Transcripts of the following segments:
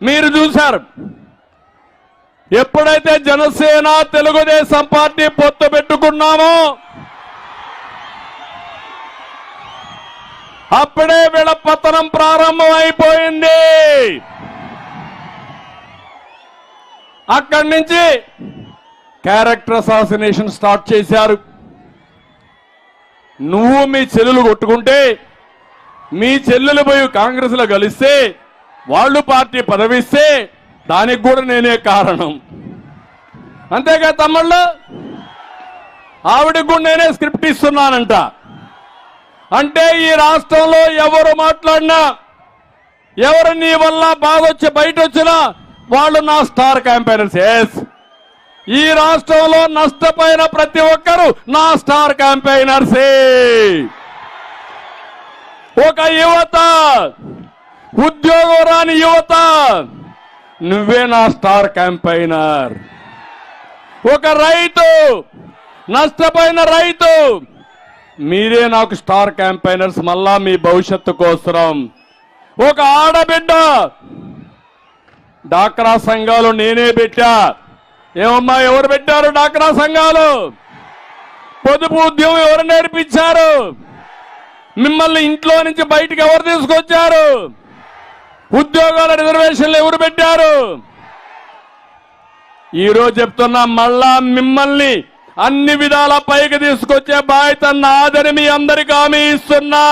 మీరు చూశారు. ఎప్పుడైతే జనసేన తెలుగుదేశం పార్టీ పొత్తు పెట్టుకున్నామో అప్పుడే వీళ్ళ పతనం ప్రారంభం అయిపోయింది అక్కడి నుంచి క్యారెక్టర్ అసాసినేషన్ స్టార్ట్ చేశారు. నువ్వు మీ చెల్లెలు కొట్టుకుంటే మీ చెల్లెలు పోయి కాంగ్రెస్లో కలిస్తే వాళ్ళు పార్టీ పదవిస్తే దానికి కూడా నేనే కారణం. అంతేగా తమ్ముళ్ళు? ఆవిడకు కూడా నేనే స్క్రిప్ట్ ఇస్తున్నానంట. అంటే ఈ రాష్ట్రంలో ఎవరు మాట్లాడినా ఎవరు నీ వల్ల బాధ వచ్చి బయట వచ్చినా వాళ్ళు నా స్టార్ క్యాంపెయినర్స్ ఎస్ ఈ రాష్ట్రంలో నష్టపోయిన ప్రతి ఒక్కరు నా స్టార్ క్యాంపెయినర్సే ఒక యువత ఉద్యోగం రాని యువత నువ్వే నా స్టార్ క్యాంపైనర్ ఒక రైతు నష్టపోయిన రైతు మీరే నాకు స్టార్ క్యాంపైనర్స్ మళ్ళా మీ భవిష్యత్తు కోసరం. ఒక ఆడబిడ్డ డాక్రా సంఘాలు నేనే పెట్టా. ఏమమ్మా ఎవరు పెట్టారు డాక్రా సంఘాలు? పొదుపు ఉద్యమం ఎవరు నేర్పించారు? మిమ్మల్ని ఇంట్లో నుంచి బయటకు ఎవరు తీసుకొచ్చారు? ఉద్యోగాల రిజర్వేషన్లు ఎవరు పెట్టారు? ఈ రోజు చెప్తున్నా మళ్ళా మిమ్మల్ని అన్ని విధాల పైకి తీసుకొచ్చే బాధ్యత నాదని మీ అందరికి హామీ ఇస్తున్నా.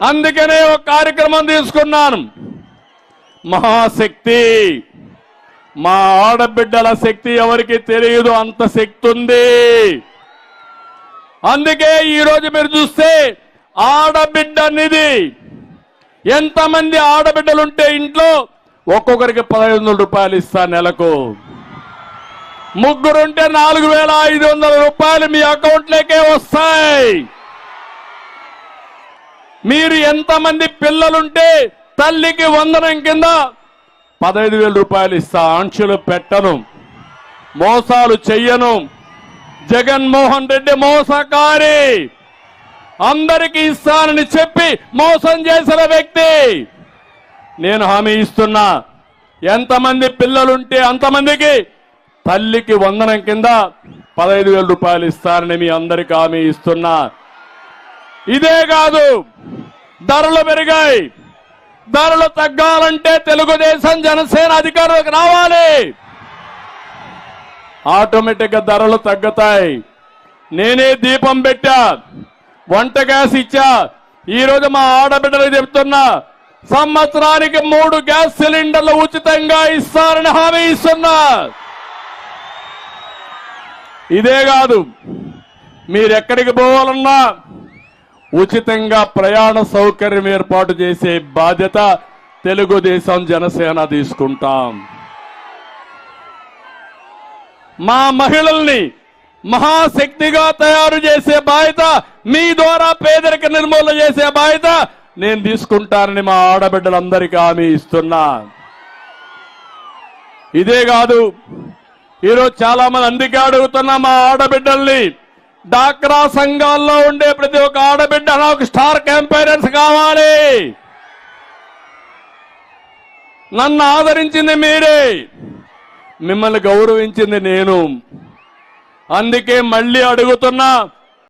అందుకనే ఒక కార్యక్రమం తీసుకున్నాను. మహాశక్తి మా ఆడబిడ్డల శక్తి ఎవరికి తెలియదు అంత శక్తి ఉంది. అందుకే ఈ రోజు మీరు చూస్తే ఆడబిడ్డ నిధి ఎంతమంది ఆడబిడ్డలుంటే ఇంట్లో ఒక్కొక్కరికి పదహైదు వందల రూపాయలు ఇస్తా నెలకు. ముగ్గురుంటే నాలుగు వేల ఐదు వందల రూపాయలు మీ అకౌంట్లోకే వస్తాయి. మీరు ఎంతమంది పిల్లలుంటే తల్లికి వందనం కింద పదహైదు వేల రూపాయలు ఇస్తా. ఆంక్షలు పెట్టను. మోసాలు చెయ్యను. జగన్మోహన్ రెడ్డి మోసకారి. అందరికీ ఇస్తానని చెప్పి మోసం చేసిన వ్యక్తి. నేను హామీ ఇస్తున్నా. ఎంతమంది పిల్లలుంటే అంతమందికి తల్లికి వందనం కింద పదహైదు వేల రూపాయలు ఇస్తానని మీ అందరికి హామీ ఇస్తున్నా. ఇదే కాదు ధరలు పెరిగాయి. ధరలు తగ్గాలంటే తెలుగుదేశం జనసేన అధికారులకు రావాలి. ఆటోమేటిక్గా ధరలు తగ్గుతాయి. నేనే దీపం పెట్టా. వంట గ్యాస్ ఇచ్చా. ఈ రోజు మా ఆడబిడ్డలకు చెప్తున్నా సంవత్సరానికి మూడు గ్యాస్ సిలిండర్లు ఉచితంగా ఇస్తారని హామీ ఇస్తున్నా. ఇదే కాదు మీరెక్కడికి పోవాలన్నా ఉచితంగా ప్రయాణ సౌకర్యం ఏర్పాటు చేసే బాధ్యత తెలుగుదేశం జనసేన తీసుకుంటాం. మా మహిళల్ని మహాశక్తిగా తయారు చేసే బాధ్యత మీ ద్వారా పేదరిక నిర్మూలన చేసే బాధ్యత నేను తీసుకుంటానని మా ఆడబిడ్డలందరికీ హామీ ఇస్తున్నా. ఇదే కాదు ఈరోజు చాలా మంది అందుకే అడుగుతున్నా మా ఆడబిడ్డల్ని డాక్రా సంఘాల్లో ఉండే ప్రతి ఒక్క ఆడబిడ్డ నాకు స్టార్ క్యాంపైనర్స్ కావాలి. నన్ను ఆదరించింది మీరే మిమ్మల్ని గౌరవించింది నేను. అందుకే మళ్ళీ అడుగుతున్నా